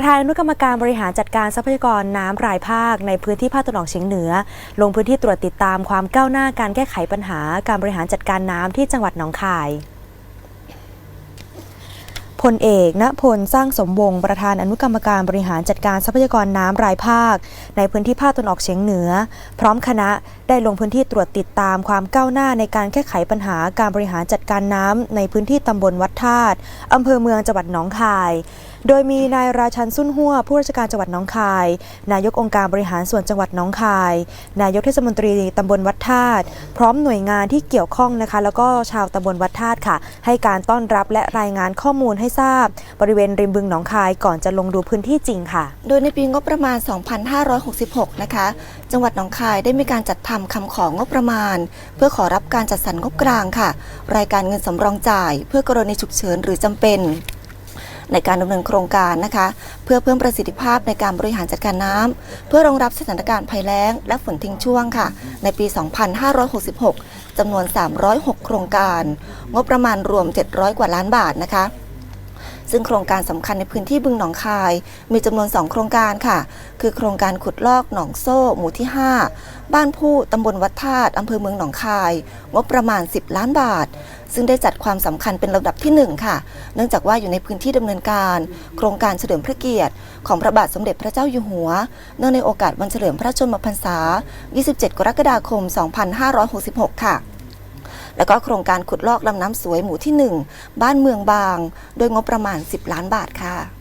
ประธานอนุกรรมการบริหารจัดการทรัพยากรน้ำรายภาค ในพื้นที่ภาคตะวันออกเฉียงเหนือ ลงพื้นที่ตรวจติดตามความก้าวหน้าการแก้ไขปัญหาการบริหารจัดการน้ำที่จังหวัดหนองคายพลเอกณพลสร้างสมวงศ์ประธานอนุกรรมการบริหารจัดการทรัพยากรน้ำรายภาค ในพื้นที่ภาคตะวันออกเฉียงเหนือ พร้อมคณะได้ลงพื้นที่ตรวจติดตามความก้าวหน้าในการแก้ไขปัญหาการบริหารจัดการน้ำในพื้นที่ตำบลวัดธาตุอำเภอเมืองจังหวัดหนองคาย โดยมีนายราชันสุนหัวผู้ราชการจังหวัดหนองคาย นายกองค์การบริหารส่วนจังหวัดหนองคาย นายกเทศมนตรีตำบลวัดธาตุพร้อมหน่วยงานที่เกี่ยวข้องนะคะ แล้วก็ชาวตำบลวัดธาตุค่ะ ให้การต้อนรับและรายงานข้อมูลให้ทราบ บริเวณริมบึงหนองคายก่อนจะลงดูพื้นที่จริงค่ะ โดยในปีงบประมาณ 2566 นะคะ จังหวัดหนองคายได้มีการจัดทำคำของงบประมาณ เพื่อขอรับการจัดสรรงบกลางค่ะ รายการเงินสำรองจ่าย เพื่อกรณีฉุกเฉินหรือจำเป็น ในการดำเนินโครงการนะคะ เพื่อเพิ่มประสิทธิภาพในการบริหารจัดการน้ำเพื่อรองรับสถานการณ์ภัยแล้ง และฝนทิ้งช่วงค่ะ ในปี 2566จำนวน 306 โครงการ งบประมาณรวม 700 กว่าล้านบาทนะคะซึ่งโครงการสำคัญในพื้นที่บึงหนองคาย มีจำนวน 2 โครงการค่ะ คือโครงการขุดลอกหนองโซ่ หมู่ที่ 5 บ้านผู้ตำบลวัดธาตุอำเภอเมืองหนองคาย งบประมาณ 10 ล้านบาท ซึ่งได้จัดความสำคัญเป็นลำดับที่ 1 ค่ะ เนื่องจากว่าอยู่ในพื้นที่ดำเนินการ โครงการเฉลิมพระเกียรติ ของพระบาทสมเด็จพระเจ้าอยู่หัว เนื่องในโอกาสวันเฉลิมพระชนมพรรษา 27 กรกฎาคม 2566 ค่ะแล้วก็โครงการขุดลอกลำน้ำสวยหมู่ที่ 1 บ้านเมืองบาง โดยงบประมาณ 10 ล้านบาทค่ะ